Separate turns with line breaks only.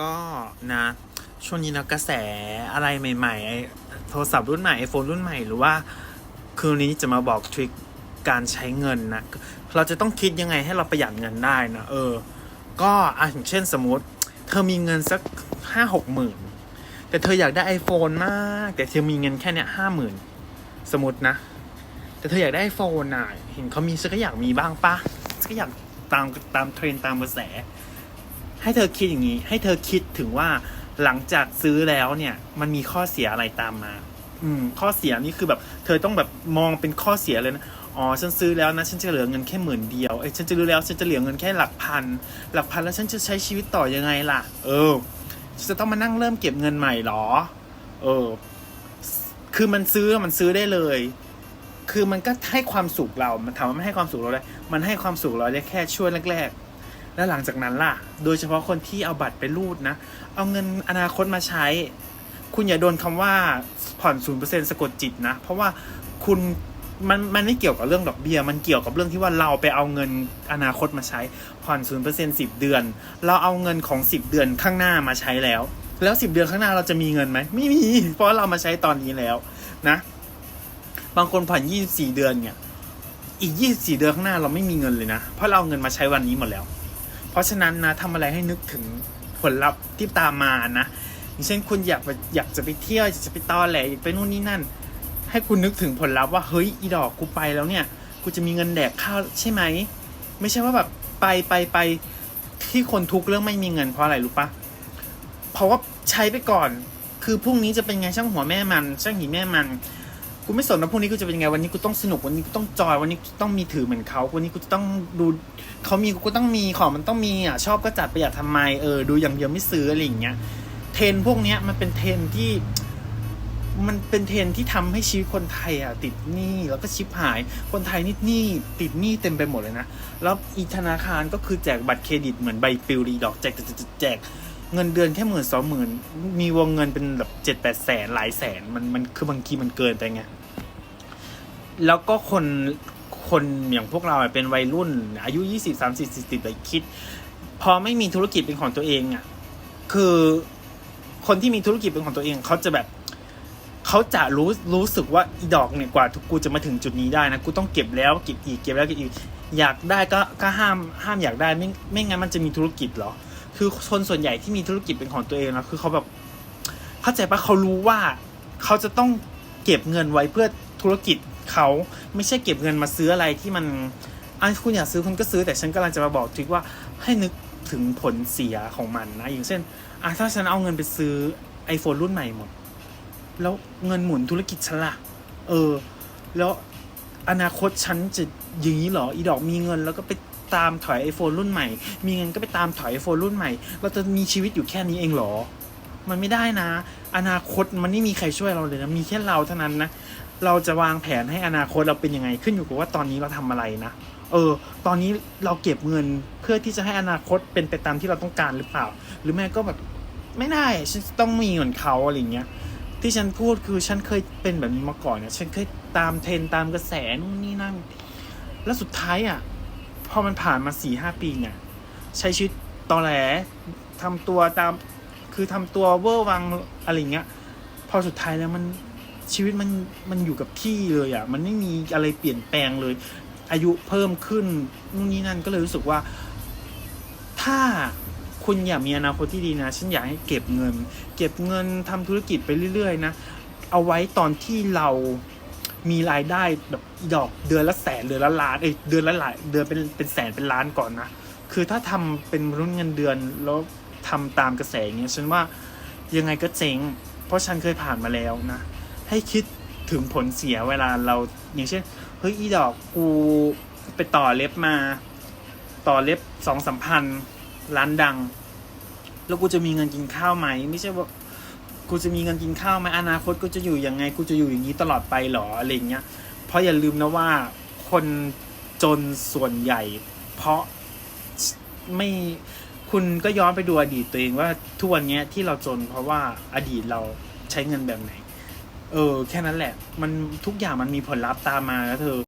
ก็นะช่วงนี้นะกระแสอะไรใหม่ๆ โทรศัพท์รุ่นใหม่ไอโฟนรุ่นใหม่หรือว่า คืนนี้จะมาบอกทริคการใช้เงินนะ เราจะต้องคิดยังไงให้เราประหยัดเงินได้นะเออ ก็อะอย่างเช่นสมมติ เธอมีเงินสักห้าหกหมื่นแต่เธออยากได้ iPhone มาก แต่เธอมีเงินแค่เนี้ยห้าหมื่นสมมตินะ แต่เธออยากได้ iPhone น่ะเห็นเขามีฉันก็อยากมีบ้างปะฉันก็อยากตามตามเทรนตามกระแส ให้เธอคิดอย่างนี้ ให้เธอคิดถึงว่าหลังจากซื้อแล้วเนี่ย มันมีข้อเสียอะไรตามมา อืม ข้อเสียนี่คือแบบ เธอต้องแบบมองเป็นข้อเสียเลยนะอ๋อฉันซื้อแล้วนะฉันจะเหลือเงินแค่หมื่นเดียวเอ้ยฉันจะรู้แล้วฉันจะเหลือเงินแค่หลักพัน หลักพันแล้วฉันจะใช้ชีวิตต่อยังไงล่ะ เออฉันจะต้องมานั่งเริ่มเก็บเงินใหม่เหรอ เออ คือมันซื้อมันซื้อได้เลย คือมันก็ให้ความสุขเรา มันถามว่าไม่ให้ความสุขเราได้ มันให้ความสุขเราได้แค่ช่วงแรกๆ แล้วหลังจากนั้นล่ะ โดยเฉพาะคนที่เอาบัตรไปรูดนะ เอาเงินอนาคตมาใช้ คุณอย่าโดนคำว่าผ่อนศูนเปอร์เซ็นสะกดจิตนะ เพราะว่าคุณมันมันไม่เกี่ยวกับเรื่องดอกเบี้ย มันเกี่ยวกับเรื่องที่ว่าเราไปเอาเงินอนาคตมาใช้ ผ่อนศูนเปอร์เซ็นสิบเดือน เราเอาเงินของสิบเดือนข้างหน้ามาใช้แล้ว แล้วสิบเดือนข้างหน้าเราจะมีเงินไหม ไม่มี เพราะเรามาใช้ตอนนี้แล้วนะ บางคนผ่อนยี่สิบสี่เดือนเนี่ย อีกยี่สิบสี่เดือนข้างหน้าเราไม่มีเงินเลยนะ เพราะเราเอาเงินมาใช้วันนี้หมดแล้ว เพราะฉะนั้นนะทำอะไรให้นึกถึงผลลัพธ์ที่ตามมานะอย่างเช่นคุณอยากไปอยากจะไปเที่ยวอยากจะไปตอแหลอยากไปนู่นนี่นั่น ให้คุณนึกถึงผลลัพธ์ว่าเฮ้ยอีดอกกูไปแล้วเนี่ยกูจะมีเงินแดกข้าวใช่ไหมไม่ใช่ว่าแบบไปไปไปที่คนทุกเรื่องไม่มีเงินเพราะอะไรรู้ปะเพราะว่าใช้ไปก่อน คือพรุ่งนี้จะเป็นไงช่างหัวแม่มัน ช่างหีแม่มัน กูไม่สนว่าพรุ่งนี้กูจะเป็นไงวันนี้กูต้องสนุกวันนี้กูต้องจอยวันนี้กูต้องมีถือเหมือนเขาวันนี้กูจะต้องดูเขามีกูต้องมีของมันต้องมีอะชอบก็จัดประหยัดทำไมเออดูอย่างเดียวไม่ซื้ออะไรอย่างเงี้ยเทรนพวกเนี้ยมันเป็นเทรนที่ มันเป็นเทรนที่ทำให้ชีวิตคนไทยอะติดหนี้แล้วก็ชิบหายคนไทยนี่หนี้ติดหนี้เต็มไปหมดเลยนะแล้วอีธนาคารก็คือแจกบัตรเครดิตเหมือนใบปลิวดีดอกแจกแจกแจกแจกเงินเดือนแค่หมื่นสองหมื่นมีวงเงินเป็นแบบเจ็ดแปดแสนหลายแสนมันมันคือบางทีมันเกินไปไง แล้วก็คนคนอย่างพวกเราเป็นวัยรุ่น อายุยี่สิบสามสิบสี่สิบไปคิด พอไม่มีธุรกิจเป็นของตัวเองอะคือคนที่มีธุรกิจเป็นของตัวเองเขาจะแบบเขาจะรู้รู้สึกว่าอีดอกเนี่ยกว่ากูจะมาถึงจุดนี้ได้นะกูต้องเก็บแล้วเก็บอีกเก็บแล้วเก็บอีกอยากได้ก็ก็ห้ามห้ามอยากได้ไม่ไม่งั้นมันจะมีธุรกิจเหรอ คือคนส่วนใหญ่ที่มีธุรกิจเป็นของตัวเองนะคือเขาแบบเข้าใจปะเขารู้ว่าเขาจะต้องเก็บเงินไว้เพื่อธุรกิจ เขาไม่ใช่เก็บเงินมาซื้ออะไรที่มันอะคุณอยากซื้อคุณก็ซื้อแต่ฉันกำลังจะมาบอกทริคว่าให้นึกถึงผลเสียของมันนะ อย่างเช่นอะถ้าฉันเอาเงินไปซื้อ iPhone รุ่นใหม่หมด แล้วเงินหมุนธุรกิจฉันล่ะ เออ แล้วอนาคตฉันจะอย่างนี้เหรอ อีดอกมีเงินแล้วก็ไปตามถอย iPhone รุ่นใหม่ มีเงินก็ไปตามถอย iPhone รุ่นใหม่ เราจะมีชีวิตอยู่แค่นี้เองเหรอ มันไม่ได้นะ อนาคตมันไม่มีใครช่วยเราเลยนะ มีแค่เราเท่านั้นนะ เราจะวางแผนให้อนาคตเราเป็นยังไงขึ้นอยู่กับว่าตอนนี้เราทำอะไรนะ เออ ตอนนี้เราเก็บเงินเพื่อที่จะให้อนาคตเป็นไปตามที่เราต้องการหรือเปล่า หรือแม่ก็แบบไม่ได้ฉันต้องมีเหมือนเขาอะไรเงี้ย ที่ฉันพูดคือฉันเคยเป็นแบบนี้มาก่อนเนี่ยฉันเคยตามเทรนตามกระแสนู่นนี่นั่น แล้วสุดท้ายอะพอมันผ่านมาสี่ห้าปีเนี่ย ใช้ชีวิตตอแหลทำตัวตามคือทำตัวเวอร์วังอะไรเงี้ย พอสุดท้ายแล้วมัน ชีวิตมันมันอยู่กับที่เลยอะ มันไม่มีอะไรเปลี่ยนแปลงเลย อายุเพิ่มขึ้นนู่นนี่นั่นก็เลยรู้สึกว่า ถ้าคุณอยากมีอนาคตที่ดีนะ ฉันอยากให้เก็บเงิน เก็บเงินทำธุรกิจไปเรื่อยๆนะ เอาไว้ตอนที่เรามีรายได้แบบดอกเดือนละแสนเดือนละล้านเอ้ยเดือนละหลายเดือนเป็นเป็นแสนเป็นล้านก่อนนะ คือถ้าทำเป็นรุ่นเงินเดือนแล้วทำตามกระแสอย่างเงี้ยฉันว่ายังไงก็เจ๊ง เพราะฉันเคยผ่านมาแล้วนะ ให้คิดถึงผลเสียเวลาเราอย่างเช่นเฮ้ยอีดอกกูไปต่อเล็บมา ต่อเล็บสองสามพันร้านดัง แล้วกูจะมีเงินกินข้าวไหม ไม่ใช่ว่ากูจะมีเงินกินข้าวไหมอนาคตกูจะอยู่ยังไง กูจะอยู่อย่างนี้ตลอดไปหรออะไรเงี้ยเพราะอย่าลืมนะว่าคนจนส่วนใหญ่ เพราะไม่คุณก็ย้อนไปดูอดีตตัวเองว่าทุกวันนี้ที่เราจนเพราะว่าอดีตเราใช้เงินแบบไหน เออ แค่นั้นแหละ มันทุกอย่างมันมีผลลัพธ์ตามมาแล้วเธอ